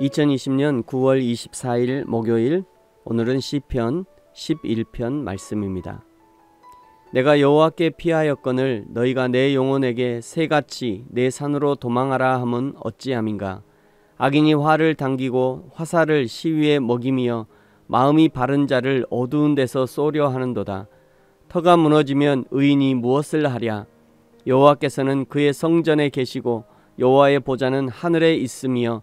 2020년 9월 24일 목요일 오늘은 시편 11편 말씀입니다. 내가 여호와께 피하였거늘 너희가 내 영혼에게 새같이 내 산으로 도망하라 함은 어찌함인가? 악인이 화를 당기고 화살을 시위에 먹이며 마음이 바른 자를 어두운 데서 쏘려 하는도다. 터가 무너지면 의인이 무엇을 하랴? 여호와께서는 그의 성전에 계시고 여호와의 보좌는 하늘에 있으며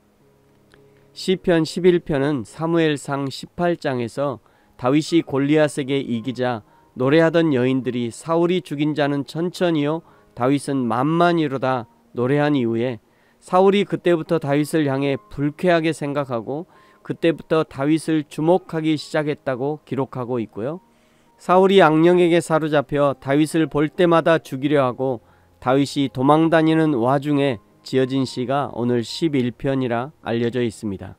시편 11편은 사무엘상 18장에서 다윗이 골리앗에게 이기자 노래하던 여인들이 사울이 죽인 자는 천천히요 다윗은 만만이로다 노래한 이후에 사울이 그때부터 다윗을 향해 불쾌하게 생각하고 그때부터 다윗을 주목하기 시작했다고 기록하고 있고요. 사울이 악령에게 사로잡혀 다윗을 볼 때마다 죽이려 하고 다윗이 도망다니는 와중에 지어진 시가 오늘 11편이라 알려져 있습니다.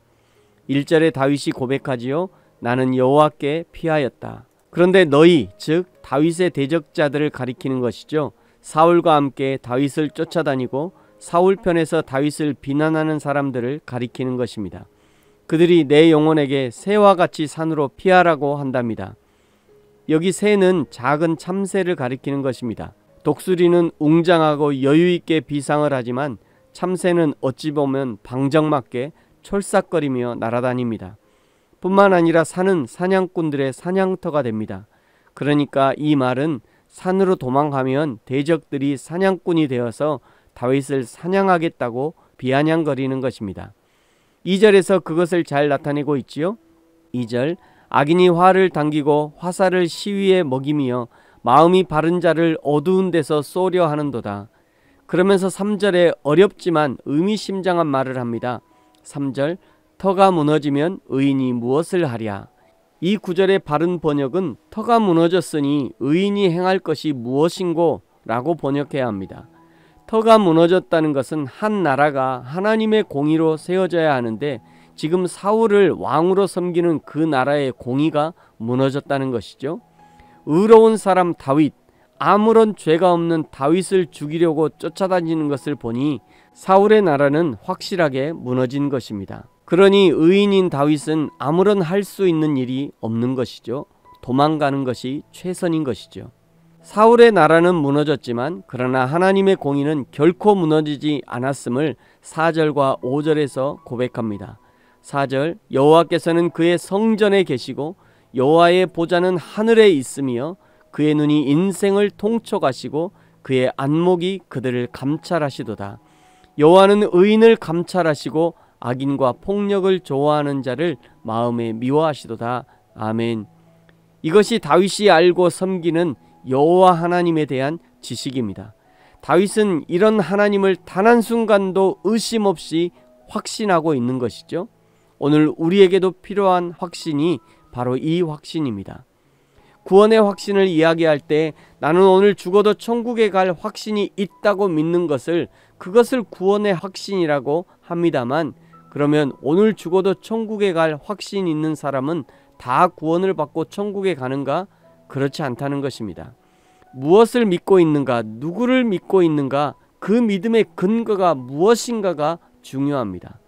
1절에 다윗이 고백하지요. 나는 여호와께 피하였다. 그런데 너희 즉 다윗의 대적자들을 가리키는 것이죠. 사울과 함께 다윗을 쫓아다니고 사울 편에서 다윗을 비난하는 사람들을 가리키는 것입니다. 그들이 내 영혼에게 새와 같이 산으로 피하라고 한답니다. 여기 새는 작은 참새를 가리키는 것입니다. 독수리는 웅장하고 여유 있게 비상을 하지만 참새는 어찌 보면 방정맞게 철싹거리며 날아다닙니다. 뿐만 아니라 산은 사냥꾼들의 사냥터가 됩니다. 그러니까 이 말은 산으로 도망가면 대적들이 사냥꾼이 되어서 다윗을 사냥하겠다고 비아냥거리는 것입니다. 2절에서 그것을 잘 나타내고 있지요. 2절 악인이 화를 당기고 화살을 시위에 먹이며 마음이 바른 자를 어두운 데서 쏘려 하는도다. 그러면서 3절에 어렵지만 의미심장한 말을 합니다. 3절 터가 무너지면 의인이 무엇을 하랴. 이 구절의 바른 번역은 터가 무너졌으니 의인이 행할 것이 무엇인고 라고 번역해야 합니다. 터가 무너졌다는 것은 한 나라가 하나님의 공의로 세워져야 하는데 지금 사울을 왕으로 섬기는 그 나라의 공의가 무너졌다는 것이죠. 의로운 사람 다윗, 아무런 죄가 없는 다윗을 죽이려고 쫓아다니는 것을 보니 사울의 나라는 확실하게 무너진 것입니다. 그러니 의인인 다윗은 아무런 할 수 있는 일이 없는 것이죠. 도망가는 것이 최선인 것이죠. 사울의 나라는 무너졌지만 그러나 하나님의 공의는 결코 무너지지 않았음을 4절과 5절에서 고백합니다. 4절 여호와께서는 그의 성전에 계시고 여호와의 보좌는 하늘에 있으며 그의 눈이 인생을 통촉하시고 그의 안목이 그들을 감찰하시도다. 여호와는 의인을 감찰하시고 악인과 폭력을 좋아하는 자를 마음에 미워하시도다. 아멘. 이것이 다윗이 알고 섬기는 여호와 하나님에 대한 지식입니다. 다윗은 이런 하나님을 단 한 순간도 의심 없이 확신하고 있는 것이죠. 오늘 우리에게도 필요한 확신이 바로 이 확신입니다. 구원의 확신을 이야기할 때 나는 오늘 죽어도 천국에 갈 확신이 있다고 믿는 것을 그것을 구원의 확신이라고 합니다만 그러면 오늘 죽어도 천국에 갈 확신 있는 사람은 다 구원을 받고 천국에 가는가? 그렇지 않다는 것입니다. 무엇을 믿고 있는가? 누구를 믿고 있는가? 그 믿음의 근거가 무엇인가가 중요합니다.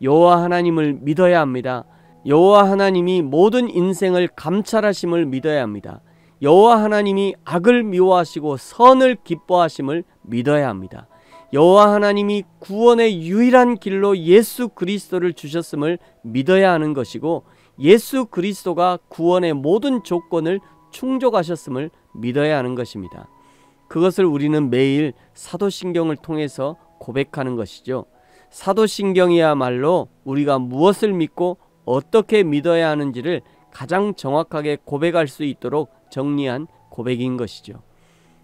여호와 하나님을 믿어야 합니다. 여호와 하나님이 모든 인생을 감찰하심을 믿어야 합니다. 여호와 하나님이 악을 미워하시고 선을 기뻐하심을 믿어야 합니다. 여호와 하나님이 구원의 유일한 길로 예수 그리스도를 주셨음을 믿어야 하는 것이고 예수 그리스도가 구원의 모든 조건을 충족하셨음을 믿어야 하는 것입니다. 그것을 우리는 매일 사도신경을 통해서 고백하는 것이죠. 사도신경이야말로 우리가 무엇을 믿고 어떻게 믿어야 하는지를 가장 정확하게 고백할 수 있도록 정리한 고백인 것이죠.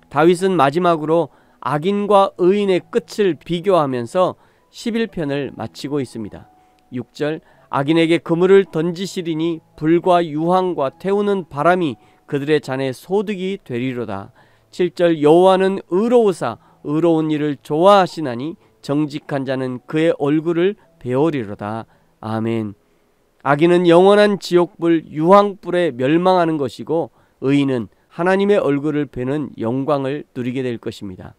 다윗은 마지막으로 악인과 의인의 끝을 비교하면서 11편을 마치고 있습니다. 6절 악인에게 그물을 던지시리니 불과 유황과 태우는 바람이 그들의 잔에 소득이 되리로다. 7절 여호와는 의로우사 의로운 일을 좋아하시나니 정직한 자는 그의 얼굴을 배우리로다. 아멘. 악인은 영원한 지옥불 유황불에 멸망하는 것이고 의인은 하나님의 얼굴을 뵈는 영광을 누리게 될 것입니다.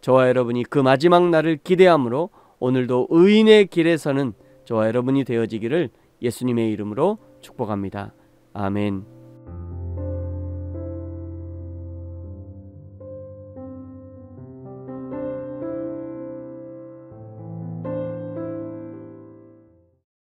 저와 여러분이 그 마지막 날을 기대함으로 오늘도 의인의 길에 서는 저와 여러분이 되어지기를 예수님의 이름으로 축복합니다. 아멘.